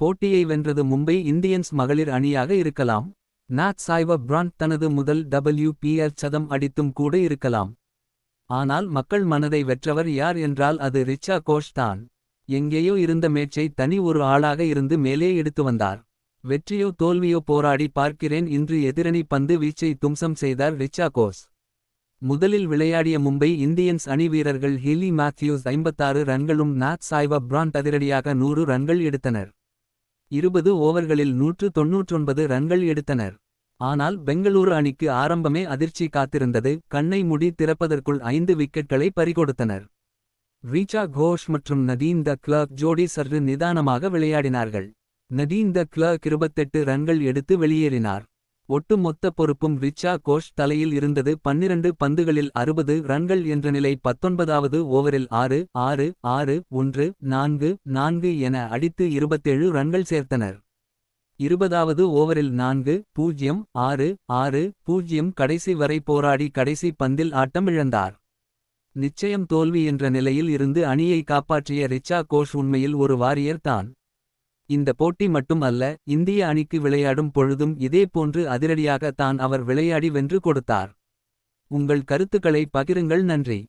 போட்டியை வென்றது மும்பை இந்தியன்ஸ் மகளிர் அணியாக இருக்கலாம். நாட் சாய்வ பிராண்ட் தனது முதல் டபிள்யூ WPL சதம் அடித்தும் கூட இருக்கலாம். ஆனால் மக்கள் மனதை வெற்றவர் யார் என்றால் அது ரிச்சா கோஷ் தான் எங்கேயோ இருந்த மேட்சை தனி ஒரு ஆளாக இருந்து மேலே எடுத்து வந்தார். வெற்றியோ தோல்வியோ போராடி பார்க்கிறேன் இன்று எதிரணி பந்து வீச்சை தும்சம் செய்தார் ரிச்சா கோஸ் முதலில் விளையாடிய மும்பை இந்தியன்ஸ் அணி வீரர்கள் ஹிலி மேத்யூஸ் ஐம்பத்தாறு ரன்களும் நாத் சாய்வ பிராண்ட் அதிரடியாக நூறு ரன்கள் எடுத்தனர். இருபது ஓவர்களில் நூற்று தொன்னூற்றொன்பது ரன்கள் எடுத்தனர். ஆனால் பெங்களூரு அணிக்கு ஆரம்பமே அதிர்ச்சி காத்திருந்தது. கண்ணை முடி திறப்பதற்குள் ஐந்து விக்கெட்களை பறிகொடுத்தனர். ரீச்சா கோஷ் மற்றும் நதீன் த கிளர்க் ஜோடி சற்று நிதானமாக விளையாடினார்கள். நதீன் த கிளர்க் இருபத்தெட்டு ரன்கள் எடுத்து வெளியேறினார். ஒட்டுமொத்த பொறுப்பும் ரிச்சா கோஷ் தலையில் இருந்தது பன்னிரண்டு பந்துகளில் அறுபது ரன்கள் என்ற நிலை பத்தொன்பதாவது ஓவரில் ஆறு ஆறு ஆறு ஒன்று நான்கு நான்கு என அடித்து இருபத்தேழு ரன்கள் சேர்த்தனர். இருபதாவது ஓவரில் நான்கு பூஜ்யம் ஆறு ஆறு பூஜ்யம் கடைசி வரை போராடி கடைசி பந்தில் ஆட்டம் இழந்தார். நிச்சயம் தோல்வி என்ற நிலையில் இருந்து அணியை காப்பாற்றிய ரிச்சா கோஷ் உண்மையில் ஒரு வாரியர் தான். இந்த போட்டி மட்டும் அல்ல இந்திய அணிக்கு விளையாடும் பொழுதும் இதே போன்று அதிரடியாக தான் அவர் விளையாடி வென்று கொடுத்தார். உங்கள் கருத்துக்களை பகிருங்கள் நன்றி.